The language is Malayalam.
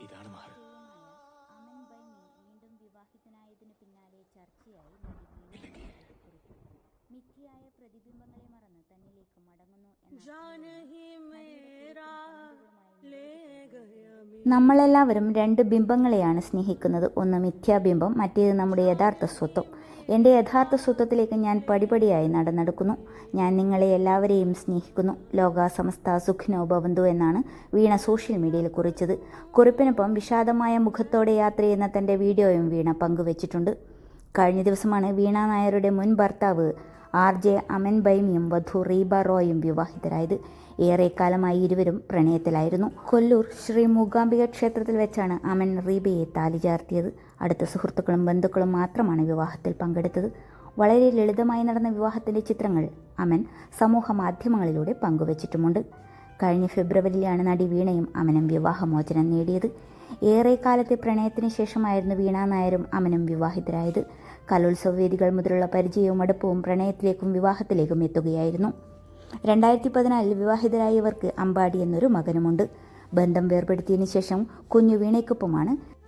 ഇതാണ് മഹർ. അമൻ ബൈമി വീണ്ടും വിവാഹിതനായതിനു പിന്നാലെ ചർച്ചയായി നടി മിഥ്യയായ പ്രതിബിംബങ്ങളെ മറന്ന് തന്നിലേക്ക് മടങ്ങുന്നു എന്ന നമ്മളെല്ലാവരും രണ്ട് ബിംബങ്ങളെയാണ് സ്നേഹിക്കുന്നത്. ഒന്ന് മിഥ്യാബിംബം മറ്റേത് നമ്മുടെ യഥാർത്ഥ സ്വത്വം. എന്റെ യഥാർത്ഥ സ്വത്വത്തിലേക്ക് ഞാൻ പടിപടിയായി നടന്നെടുക്കുന്നു. ഞാൻ നിങ്ങളെ എല്ലാവരെയും സ്നേഹിക്കുന്നു. ലോകാസമസ്ത സുഖിനോ എന്നാണ് വീണ സോഷ്യൽ മീഡിയയിൽ കുറിച്ചത്. കുറിപ്പിനൊപ്പം വിഷാദമായ മുഖത്തോടെ യാത്ര ചെയ്യുന്ന തന്റെ വീഡിയോയും വീണ പങ്കുവച്ചിട്ടുണ്ട്. കഴിഞ്ഞ ദിവസമാണ് വീണ നായരുടെ മുൻ ഭർത്താവ് ആർ ജെ ബൈമിയും വധു റീബ റോയും വിവാഹിതരായത്. ഏറെക്കാലമായി ഇരുവരും പ്രണയത്തിലായിരുന്നു. കൊല്ലൂർ ശ്രീ മൂകാംബിക ക്ഷേത്രത്തിൽ വെച്ചാണ് അമൻ റീബയെ താലി ചാർത്തിയത്. അടുത്ത സുഹൃത്തുക്കളും ബന്ധുക്കളും മാത്രമാണ് വിവാഹത്തിൽ പങ്കെടുത്തത്. വളരെ ലളിതമായി നടന്ന വിവാഹത്തിന്റെ ചിത്രങ്ങൾ അമൻ സമൂഹ മാധ്യമങ്ങളിലൂടെ പങ്കുവച്ചിട്ടുമുണ്ട്. കഴിഞ്ഞ ഫെബ്രുവരിയിലാണ് നടി വീണയും അമനും വിവാഹമോചനം നേടിയത്. ഏറെക്കാലത്തെ പ്രണയത്തിന് ശേഷമായിരുന്നു വീണ നായരും അമനും വിവാഹിതരായത്. കലോത്സവ വേദികൾ മുതലുള്ള പരിചയവും അടുപ്പവും പ്രണയത്തിലേക്കും വിവാഹത്തിലേക്കും എത്തുകയായിരുന്നു. രണ്ടായിരത്തി പതിനാലിൽ വിവാഹിതരായവർക്ക് അമ്പാടി എന്നൊരു മകനുമുണ്ട്. ബന്ധം വേർപെടുത്തിയതിനു ശേഷം കുഞ്ഞു വീണയ്ക്കൊപ്പമാണ്